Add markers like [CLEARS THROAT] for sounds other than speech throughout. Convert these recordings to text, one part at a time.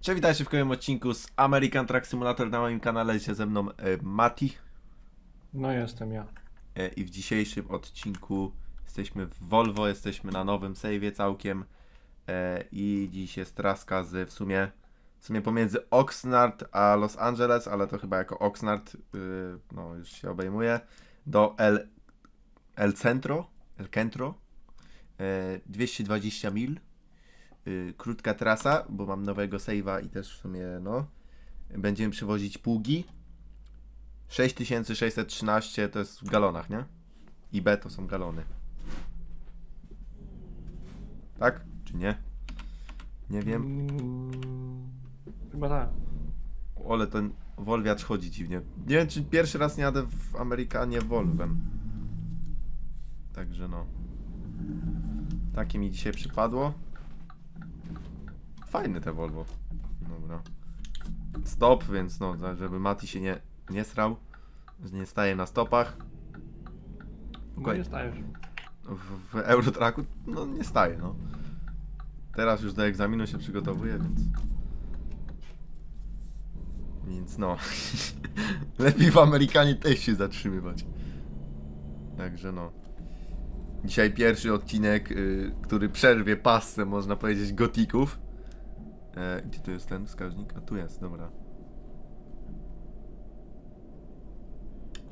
Cześć, witajcie w kolejnym odcinku z American Truck Simulator na moim kanale. Dzisiaj ze mną e, Mati No jestem ja. e, i w dzisiejszym odcinku jesteśmy w Volvo, jesteśmy na nowym save'ie całkiem e, i dziś jest traska z w sumie w sumie pomiędzy Oxnard a Los Angeles, ale to chyba jako Oxnard y, no już się obejmuje do El, El Centro, El Centro e, 220 mil y, krótka trasa, bo mam nowego save'a i też w sumie no będziemy przywozić pługi 6613 to jest w galonach, nie? I B to są galony. Tak? Czy nie? Nie wiem. Mm, chyba tak. Ale ten Wolwiacz chodzi dziwnie. Nie wiem, czy pierwszy raz nie jadę w Amerykanie Volvem. Także no. Takie mi dzisiaj przypadło. Fajne te Volvo. Dobra. Stop, więc no, żeby Mati się nie, nie srał. że Nie staje na stopach. No Okej. nie stajesz. W, w Eurotracku, no nie staje, no. Teraz już do egzaminu się przygotowuję, więc... Więc no. [LAUGHS] Lepiej w Amerykanie też się zatrzymywać. Także no. Dzisiaj pierwszy odcinek, y, który przerwie pasce, można powiedzieć, gotików. E, gdzie tu jest ten wskaźnik? A tu jest, dobra.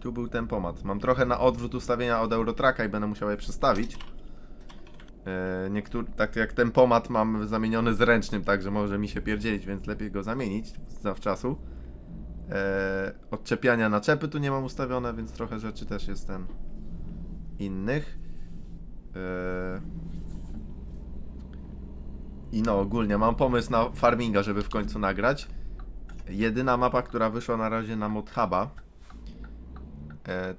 Tu był tempomat. Mam trochę na odwrót ustawienia od Eurotracka i będę musiał je przestawić. E, tak jak tempomat mam zamieniony z ręcznym, także może mi się pierdzielić, więc lepiej go zamienić zawczasu. E, odczepiania naczepy tu nie mam ustawione, więc trochę rzeczy też jest ten innych. E, I no, ogólnie mam pomysł na farminga, żeby w końcu nagrać. Jedyna mapa, która wyszła na razie na Modhuba, e,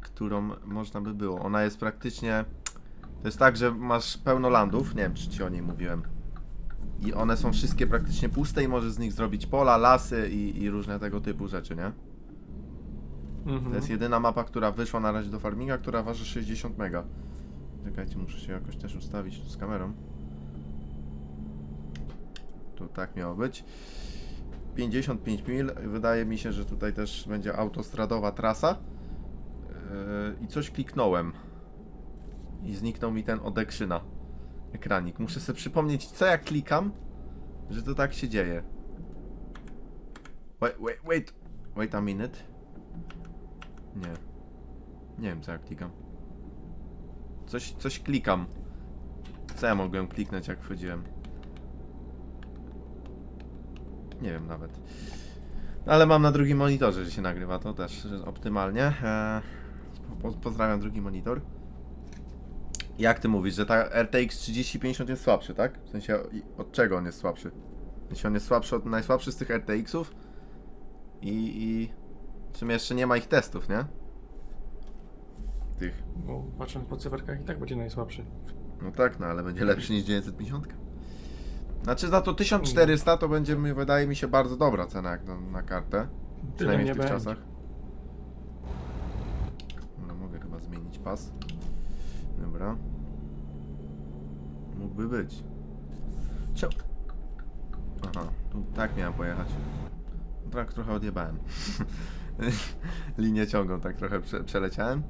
którą można by było. Ona jest praktycznie. To jest tak, że masz pełno landów. Nie wiem, czy ci o niej mówiłem. I one są wszystkie praktycznie puste i możesz z nich zrobić pola, lasy i, i różne tego typu rzeczy, nie? Mhm. To jest jedyna mapa, która wyszła na razie do farminga, która waży 60 mega. Czekajcie, muszę się jakoś też ustawić tu z kamerą. Tu tak miało być. 55 mil. Wydaje mi się, że tutaj też będzie autostradowa trasa. Yy, I coś kliknąłem. I zniknął mi ten odekrzyna. Ekranik. Muszę sobie przypomnieć, co ja klikam, że to tak się dzieje. Wait, wait, wait. Wait a minute. Nie. Nie wiem co ja klikam. Coś, coś klikam. Co ja mogłem kliknąć jak wchodziłem? Nie wiem nawet. Ale mam na drugim monitorze, że się nagrywa, to też optymalnie. Po, pozdrawiam drugi monitor. Jak ty mówisz, że ta RTX 3050 jest słabszy, tak? W sensie od czego on jest słabszy? W sensie on jest słabszy od najsłabszy z tych RTX-ów i, i w sumie jeszcze nie ma ich testów, nie? Tych. Bo patrząc po cyferkach i tak będzie najsłabszy. No tak, no ale będzie lepszy niż 950. Znaczy za to 1400 to będzie, mi- wydaje mi się, bardzo dobra cena jak na, na kartę. Przynajmniej nie w tych będzie. czasach. No mogę chyba zmienić pas. Dobra. Mógłby być. Cio... Aha, tu tak miałem pojechać. Tak trochę odjebałem. [LAUGHS] Linię ciągłą tak trochę prze, przeleciałem.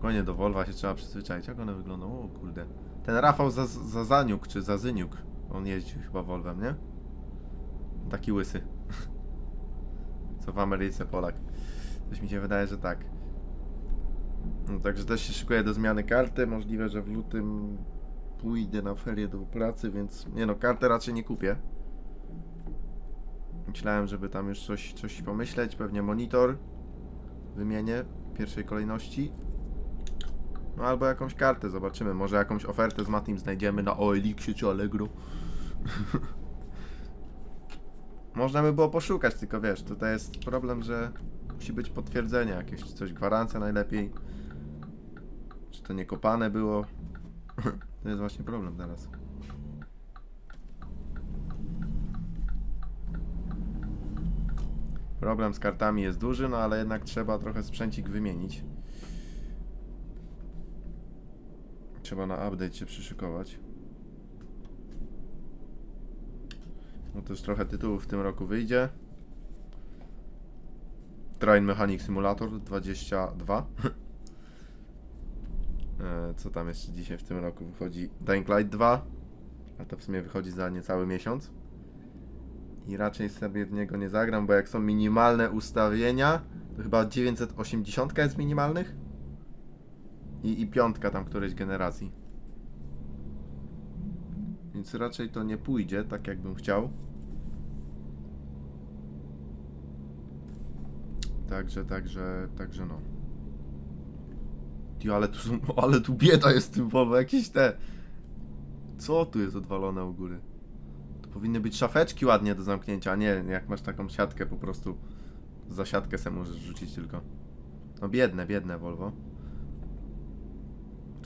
Konie do Volva się trzeba przyzwyczaić. Jak one wyglądają? O kurde. Ten Rafał za, za Zaniuk czy Zazyniuk. On jeździ chyba Volvem, nie? Taki łysy. [LAUGHS] Co w Ameryce Polak. Coś mi się wydaje, że tak. No, także też się szykuję do zmiany karty. Możliwe, że w lutym pójdę na ferie do pracy, więc nie no, kartę raczej nie kupię. Myślałem, żeby tam już coś, coś pomyśleć. Pewnie monitor wymienię w pierwszej kolejności. No albo jakąś kartę, zobaczymy. Może jakąś ofertę z Matim znajdziemy na OLX czy Allegro. [LAUGHS] Można by było poszukać, tylko wiesz, tutaj jest problem, że musi być potwierdzenie jakieś, coś, gwarancja najlepiej. Czy to nie kopane było. [LAUGHS] to jest właśnie problem teraz. Problem z kartami jest duży, no ale jednak trzeba trochę sprzęcik wymienić. Trzeba na update się przyszykować. No też trochę tytułów w tym roku wyjdzie. Train Mechanic Simulator 22. [LAUGHS] E, Co tam jeszcze dzisiaj w tym roku wychodzi? Dying Light 2. A to w sumie wychodzi za niecały miesiąc. I raczej sobie w niego nie zagram, bo jak są minimalne ustawienia, to chyba 980 jest minimalnych. I, I piątka tam którejś generacji. Więc raczej to nie pójdzie tak jakbym chciał. Także, także, także no. Ty, ale tu są, [LAUGHS] ale tu bieda jest Volvo, jakieś te... Co tu jest odwalone u góry? To powinny być szafeczki ładnie do zamknięcia, a nie jak masz taką siatkę po prostu. Za siatkę se możesz rzucić tylko. No biedne, biedne Volvo.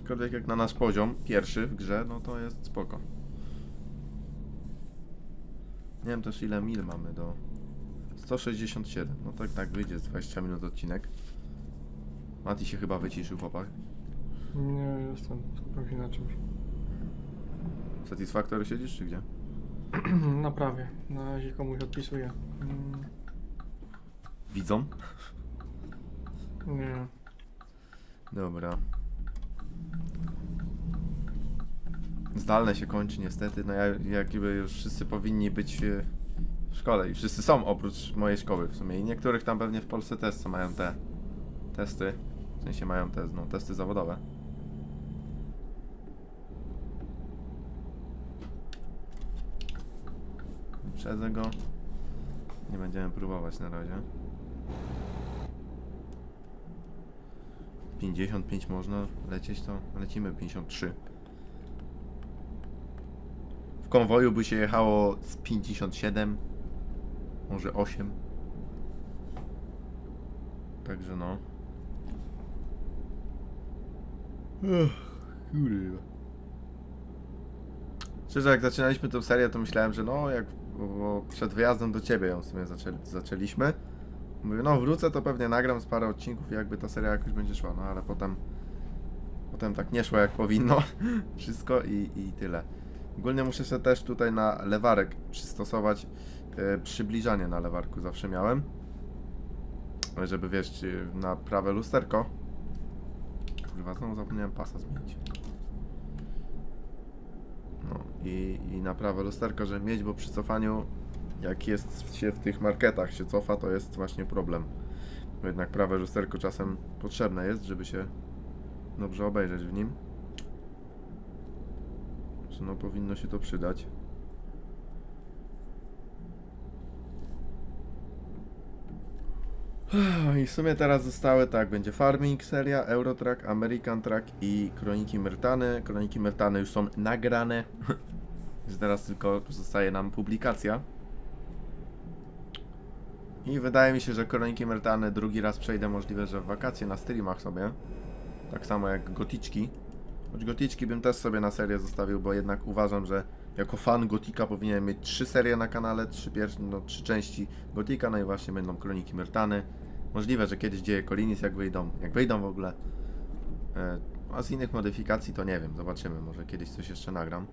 Aczkolwiek jak na nasz poziom, pierwszy w grze, no to jest spoko. Nie wiem też ile mil mamy do... 167, no tak tak wyjdzie z 20 minut odcinek. Mati się chyba wyciszył chłopak. Nie, jestem, się na czymś. Satysfaktory siedzisz czy gdzie? [CLEARS THROAT] Na prawie, na razie komuś odpisuję. Mm, Widzą? Nie. Dobra. Zdalne się kończy niestety, no ja jakby już wszyscy powinni być e, w szkole i wszyscy są oprócz mojej szkoły w sumie i niektórych tam pewnie w Polsce też co mają te testy, w sensie mają te, no, testy zawodowe. Uprzedzę go. Nie będziemy próbować na razie. 55 można lecieć, to lecimy 53. W konwoju by się jechało z 57, może 8. Także no. Kurwa. Szczerze, jak zaczynaliśmy tę serię, to myślałem, że no, jak przed wyjazdem do ciebie ją w sumie zaczęli, zaczęliśmy. Mówię, no wrócę, to pewnie nagram z parę odcinków i jakby ta seria jakoś będzie szła, no ale potem potem tak nie szło jak powinno [LAUGHS] wszystko i, i tyle. Ogólnie muszę się też tutaj na lewarek przystosować e, przybliżanie na lewarku zawsze miałem. Żeby wiesz, czy na prawe lusterko. Kurwa, znowu zapomniałem pasa zmienić. No i, i na prawe lusterko, żeby mieć, bo przy cofaniu jak jest się w tych marketach się cofa, to jest właśnie problem. Bo jednak prawe lusterko czasem potrzebne jest, żeby się dobrze obejrzeć w nim. No powinno się to przydać. I w sumie teraz zostały tak, będzie Farming seria, Eurotrack, American Track i Kroniki Myrtany. Kroniki Myrtany już są nagrane. [LAUGHS] Więc teraz tylko zostaje nam publikacja. I wydaje mi się, że Kroniki Myrtany drugi raz przejdę możliwe, że w wakacje na streamach sobie. Tak samo jak Goticzki. Choć Goticzki bym też sobie na serię zostawił, bo jednak uważam, że jako fan Gotika powinien mieć trzy serie na kanale, trzy, pierwsze, no, trzy części Gotika, no i właśnie będą Kroniki Myrtany. Możliwe, że kiedyś dzieje Kolinis jak wyjdą, jak wyjdą w ogóle. E, a z innych modyfikacji to nie wiem, zobaczymy, może kiedyś coś jeszcze nagram.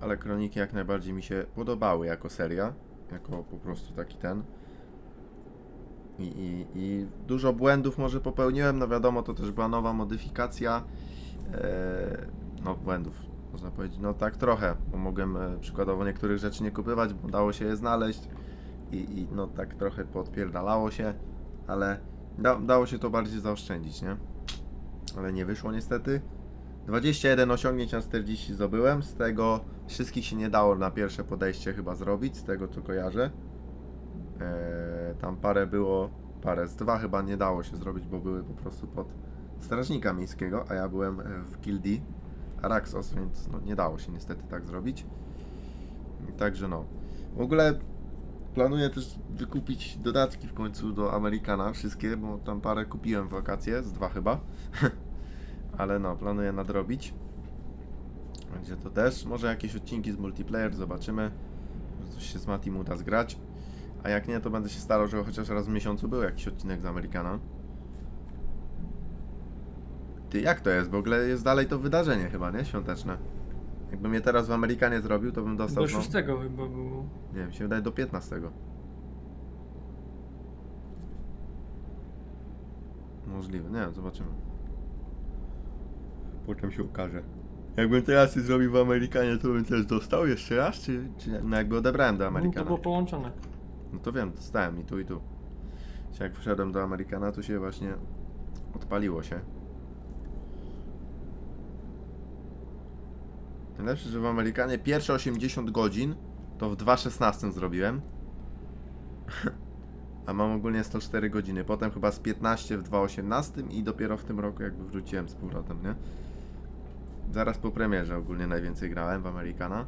Ale Kroniki jak najbardziej mi się podobały jako seria, jako po prostu taki ten. I, i, I dużo błędów może popełniłem, no wiadomo, to też była nowa modyfikacja. E, no, błędów, można powiedzieć, no tak trochę, bo mogłem e, przykładowo niektórych rzeczy nie kupywać, bo dało się je znaleźć i, i no tak trochę podpierdalało się, ale da, dało się to bardziej zaoszczędzić, nie? Ale nie wyszło niestety. 21 osiągnięć na 40 zdobyłem, z tego wszystkich się nie dało na pierwsze podejście chyba zrobić, z tego co kojarzę. Eee, tam parę było, parę z dwa chyba nie dało się zrobić, bo były po prostu pod strażnika miejskiego, a ja byłem e, w gildii Araxos, więc no, nie dało się niestety tak zrobić. Także no. W ogóle planuję też wykupić dodatki w końcu do Amerykana, wszystkie, bo tam parę kupiłem w wakacje, z dwa chyba. [LAUGHS] Ale no, planuję nadrobić. Będzie to też. Może jakieś odcinki z multiplayer, zobaczymy. Może coś się z Matim uda zgrać. A jak nie, to będę się starał, żeby chociaż raz w miesiącu był jakiś odcinek z Amerykana. Ty, jak to jest? W ogóle jest dalej to wydarzenie chyba, nie? Świąteczne. Jakby mnie teraz w Amerykanie zrobił, to bym dostał. Do no, szóstego chyba było. nie wiem, się wydaje do 15. Możliwe, nie wiem, zobaczymy. Potem się ukaże. Jakbym teraz coś zrobił w Amerykanie, to bym też dostał jeszcze raz, czy, czy nie? No jakby odebrałem do No, to Amerykana. było połączone. No to wiem, dostałem i tu i tu. Jak wszedłem do Amerykana, to się właśnie odpaliło się. Najlepsze, że w Amerykanie pierwsze 80 godzin to w 2.16 zrobiłem. [LAUGHS] A mam ogólnie 104 godziny. Potem chyba z 15 w 2.18 i dopiero w tym roku jakby wróciłem z powrotem, nie? Zaraz po premierze ogólnie najwięcej grałem w Amerykana.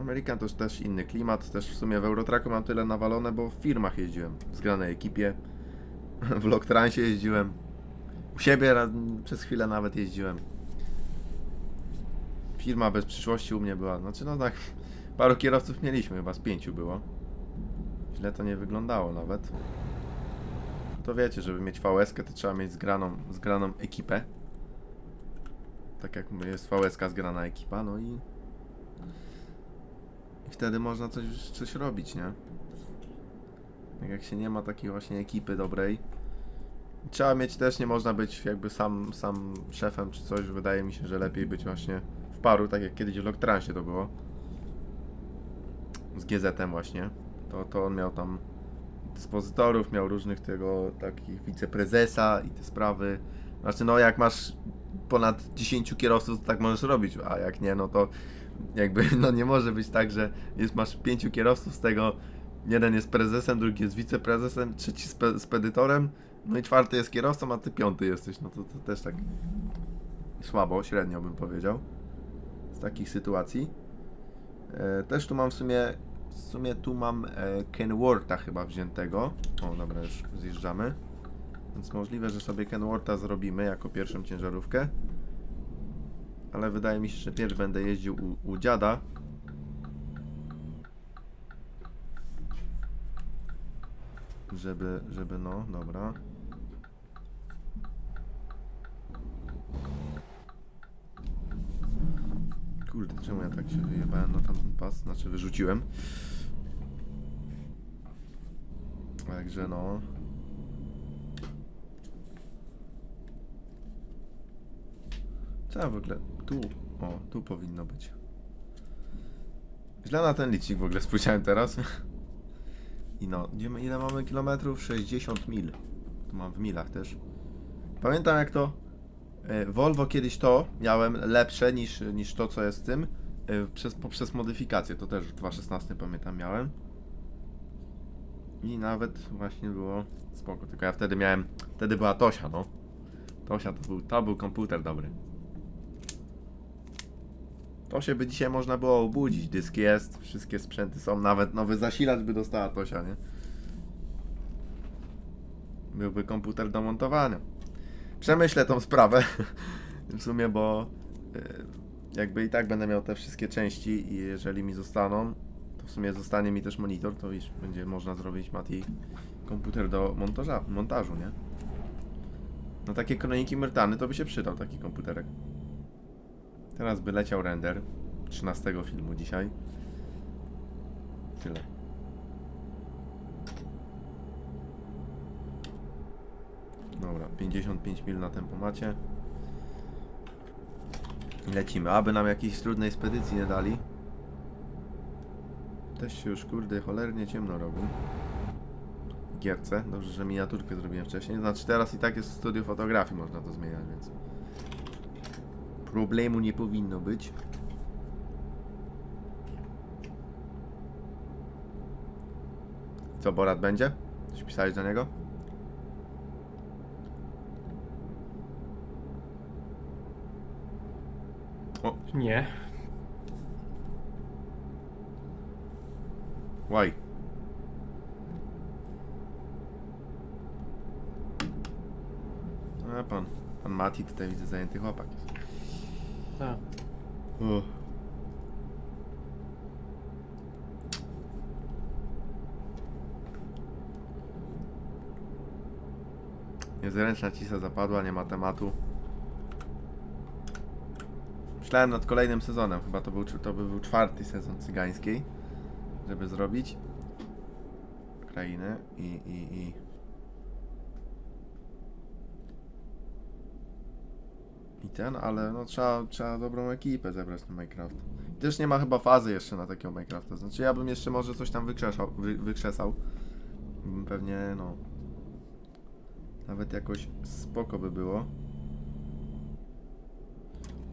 American to też inny klimat, też w sumie w Eurotracku mam tyle nawalone, bo w firmach jeździłem, w zgranej ekipie, [LAUGHS] w Loctransie jeździłem, u siebie przez chwilę nawet jeździłem. Firma bez przyszłości u mnie była, znaczy no tak, [LAUGHS] paru kierowców mieliśmy, chyba z pięciu było. Źle to nie wyglądało nawet. To wiecie, żeby mieć VS, to trzeba mieć zgraną, zgraną ekipę. Tak jak mówię, jest VS zgrana ekipa, no i wtedy można coś, coś robić, nie? Tak jak się nie ma takiej właśnie ekipy dobrej. Trzeba mieć też, nie można być jakby sam, sam szefem czy coś. Wydaje mi się, że lepiej być właśnie w paru, tak jak kiedyś w Loctransie to było. Z GZ-em właśnie. To, to on miał tam dyspozytorów, miał różnych tego, takich wiceprezesa i te sprawy. Znaczy no jak masz ponad 10 kierowców, to tak możesz robić, a jak nie, no to jakby [LAUGHS] no nie może być tak, że jest, masz pięciu kierowców, z tego jeden jest prezesem, drugi jest wiceprezesem, trzeci spe, spedytorem, no i czwarty jest kierowcą, a ty piąty jesteś. No to, to też tak słabo, średnio bym powiedział. Z takich sytuacji. E, też tu mam w sumie, w sumie tu mam e, Kenwortha chyba wziętego. O, dobra, już zjeżdżamy. Więc możliwe, że sobie Kenwortha zrobimy jako pierwszą ciężarówkę ale wydaje mi się, że pierw będę jeździł u, u dziada. Żeby, żeby no, dobra. Kurde, czemu ja tak się wyjebałem na tamten pas? Znaczy wyrzuciłem. Także no. Co w ogóle? Tu. O, tu powinno być. Źle na ten licznik w ogóle spojrzałem teraz. I no, ile mamy kilometrów? 60 mil. Tu mam w milach też. Pamiętam jak to e, Volvo kiedyś to miałem lepsze niż, niż to co jest w tym e, przez, poprzez modyfikację. To też w 2.16 pamiętam miałem. I nawet właśnie było spoko. Tylko ja wtedy miałem, wtedy była Tosia, no. Tosia to był, to był komputer dobry. To się by dzisiaj można było obudzić. Dysk jest, wszystkie sprzęty są, nawet nowy zasilacz by dostała Tosia, nie? Byłby komputer do montowania. Przemyślę tą sprawę [LAUGHS] w sumie, bo y, jakby i tak będę miał te wszystkie części i jeżeli mi zostaną, to w sumie zostanie mi też monitor, to już będzie można zrobić Mati komputer do montaża, montażu, nie? No takie kroniki Myrtany to by się przydał taki komputerek. Teraz by leciał render 13 filmu dzisiaj. Tyle. Dobra, 55 mil na tempomacie. Lecimy, aby nam jakiejś trudnej spedycji nie dali. Też się już kurde cholernie ciemno robi. Gierce. Dobrze, że miniaturkę zrobiłem wcześniej. Znaczy teraz i tak jest w studiu fotografii, można to zmieniać, więc problemu nie powinno być. Co, Borat będzie? Coś pisałeś do niego? O, Nie. why? A pan, pan Mati tutaj widzę zajęty chłopak jest. O. Niezręczna cisza zapadła, nie ma tematu. Myślałem nad kolejnym sezonem, chyba to był, to by był czwarty sezon cygańskiej, żeby zrobić krainy i, i, i ten, ale no trzeba, trzeba dobrą ekipę zebrać na Minecraft. I Też nie ma chyba fazy jeszcze na takiego Minecrafta, znaczy ja bym jeszcze może coś tam wykrzesał, wy, wykrzesał. Bym Pewnie no nawet jakoś spoko by było.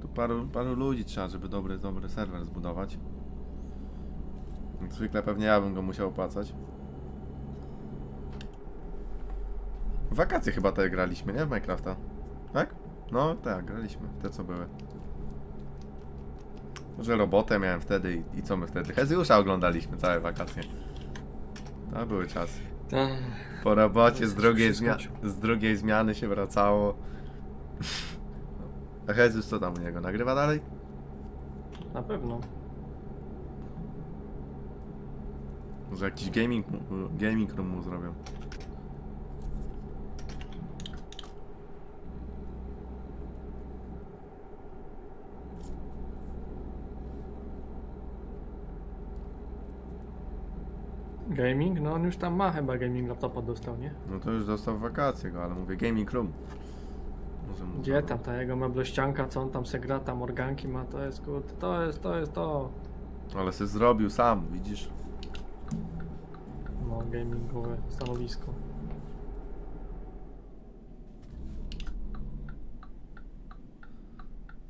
Tu paru, paru ludzi trzeba, żeby dobry, dobry serwer zbudować. Zwykle pewnie ja bym go musiał opłacać. Wakacje chyba te graliśmy, nie? W Minecrafta. Tak? No tak, graliśmy. Te co były. Że robotę miałem wtedy i, i co my wtedy? Hezjusza oglądaliśmy całe wakacje. To były czasy. Po robocie z drugiej, z drugiej zmiany się wracało. A Jezus co tam u niego? Nagrywa dalej? Na pewno. Może jakiś gaming, gaming room mu zrobią. Gaming? No on już tam ma chyba gaming laptopa dostał, nie? No to już dostał w wakacje go, ale mówię gaming room. Może mu Gdzie tam ta jego meblościanka, co on tam se gra, tam organki ma, to jest kurde, to jest, to jest to. Ale se zrobił sam, widzisz? No, gamingowe stanowisko.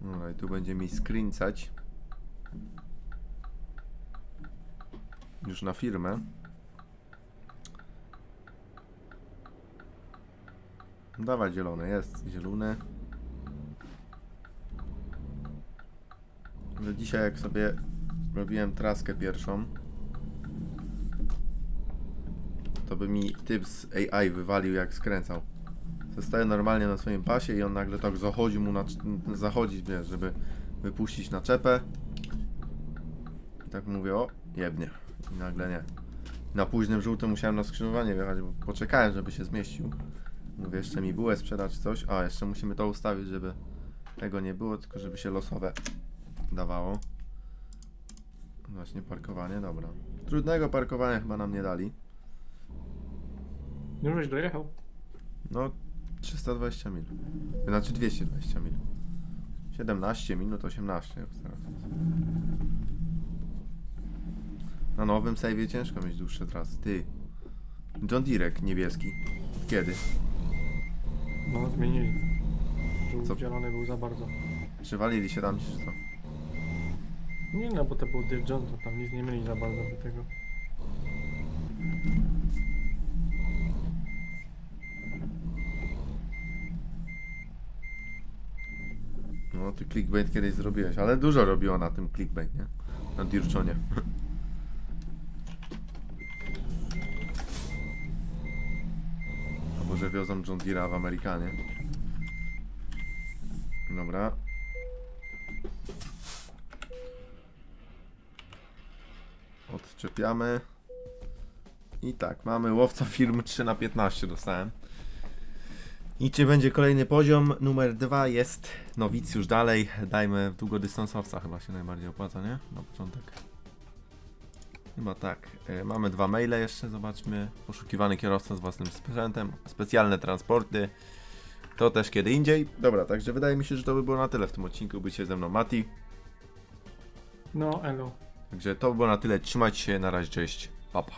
No i tu będzie mi skręcać. Już na firmę. Dawaj zielony, jest zielony. No dzisiaj jak sobie robiłem traskę pierwszą, to by mi typ z AI wywalił jak skręcał. Zostaje normalnie na swoim pasie i on nagle tak zachodzi mu na, zachodzić, wiesz, żeby wypuścić naczepę. I tak mówię, o, jebnie. I nagle nie. Na późnym żółtym musiałem na skrzyżowanie wjechać, bo poczekałem, żeby się zmieścił. Mówię, jeszcze mi bułę sprzedać coś. A, jeszcze musimy to ustawić, żeby tego nie było, tylko żeby się losowe dawało. Właśnie parkowanie, dobra. Trudnego parkowania chyba nam nie dali. Już dojechał? No, 320 mil. Znaczy 220 mil. 17 minut 18 jak teraz. Na nowym save'ie ciężko mieć dłuższe trasy. Ty. John Direk niebieski. Kiedy? No, zmienili. Co? Żółty, zielony był za bardzo. Przywalili się tam czy co? Nie no, bo to był Dave John, to tam nic nie mieli za bardzo do tego. No, ty clickbait kiedyś zrobiłeś, ale dużo robiło na tym clickbait, nie? Na Dirczonie. [LAUGHS] Albo że wiozą John Deere'a w Amerykanie. Dobra. Odczepiamy. I tak, mamy łowca firm 3 na 15 dostałem. I czy będzie kolejny poziom? Numer dwa jest nowicjusz dalej. Dajmy długodystansowca, chyba się najbardziej opłaca, nie? Na początek. Chyba tak. E, mamy dwa maile jeszcze, zobaczmy. Poszukiwany kierowca z własnym sprzętem. Specjalne transporty. To też kiedy indziej. Dobra, także wydaje mi się, że to by było na tyle w tym odcinku. Bycie ze mną Mati. No, elo. Także to by było na tyle. Trzymajcie się, na razie, cześć. Papa.